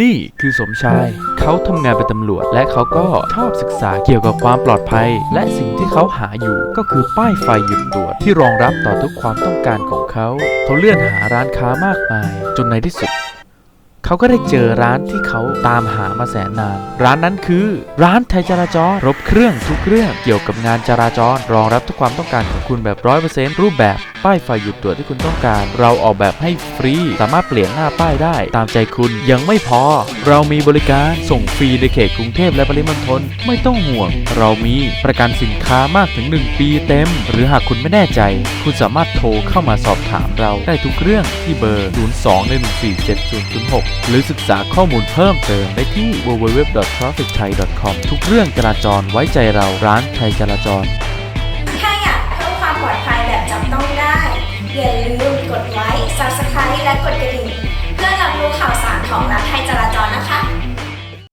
นี่คือสมชาย เขาทำงานเป็นตำรวจ และเขาก็ชอบศึกษาเกี่ยวกับความปลอดภัย และสิ่งที่เขาหาอยู่ก็คือป้ายไฟหยุดตรวจที่รองรับต่อทุกความต้องการของเขา เขาเลื่อนหาร้านค้ามากมาย จนในที่สุด เขาก็ได้เจอร้านที่เขาตามหามาแสนนาน ร้านนั้นคือ ร้านไทยจราจรรบเครื่องทุกเรื่องเกี่ยวกับงานจราจร รองรับทุกความต้องการของคุณแบบร้อยเปอร์เซ็นต์รูปแบบ ป้ายไฟหยุดตรวจที่คุณต้องการ เราออกแบบให้ฟรี สามารถเปลี่ยนหน้าป้ายได้ ตามใจคุณยังไม่พอ เรามีบริการส่งฟรีในเขตกรุงเทพและปริมณฑลไม่ต้องห่วง เรามีประกันสินค้ามากถึง 1 ปีเต็ม หรือหากคุณไม่แน่ใจ คุณสามารถโทรเข้ามาสอบถามเราได้ทุกเรื่องที่เบอร์ 02-114-7006 หรือศึกษาข้อมูลเพิ่มเติมได้ที่ www.trafficthai.com ทุกเรื่องจราจรไว้ใจเราร้านไทยจราจร อย่าลืมกดไลค์ Subscribe และกดกระดิ่งเพื่อรับ